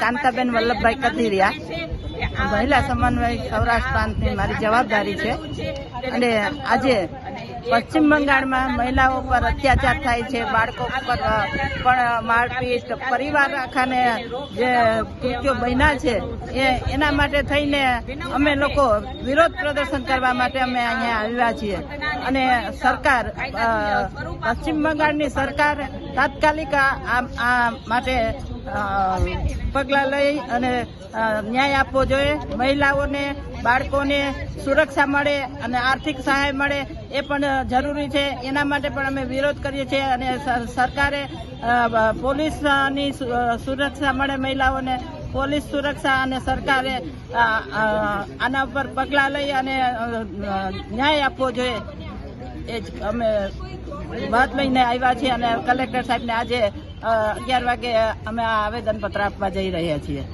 કાંતાબેન વલ્લભભાઈ કથિરિયા. મહિલા સમન્વય સૌરાષ્ટ્ર પ્રાંતની મારી જવાબદારી છે. અને આજે પશ્ચિમ બંગાળમાં મહિલાઓ પર અત્યાચાર થાય છે, બાળકો પર, પણ મારપીટ, પરિવાર આખાને જે કૃત્યો બન્યા છે, એ એના માટે થઈને અમે લોકો વિરોધ પ્રદર્શન કરવા માટે અમે અહીંયા આવ્યા છીએ. અને સરકાર પશ્ચિમ બંગાળની સરકાર તાત્કાલિક આ માટે પગલાં લઈ અને ન્યાય આપવો જોઈએ. મહિલાઓને, બાળકોને સુરક્ષા મળે અને આર્થિક સહાય મળે એ પણ જરૂરી છે. એના માટે પણ અમે વિરોધ કરીએ છીએ અને સરકારે પોલીસની સુરક્ષા મળે મહિલાઓને. પોલીસ સુરક્ષા અને સરકારે આના ઉપર પગલાં લઈ અને ન્યાય આપવો જોઈએ. એ જ અમે વાત લઈને આવ્યા છીએ અને કલેક્ટર સાહેબને આજે અગિયાર વાગે અમે આ આવેદનપત્ર આપવા જઈ રહ્યા છીએ.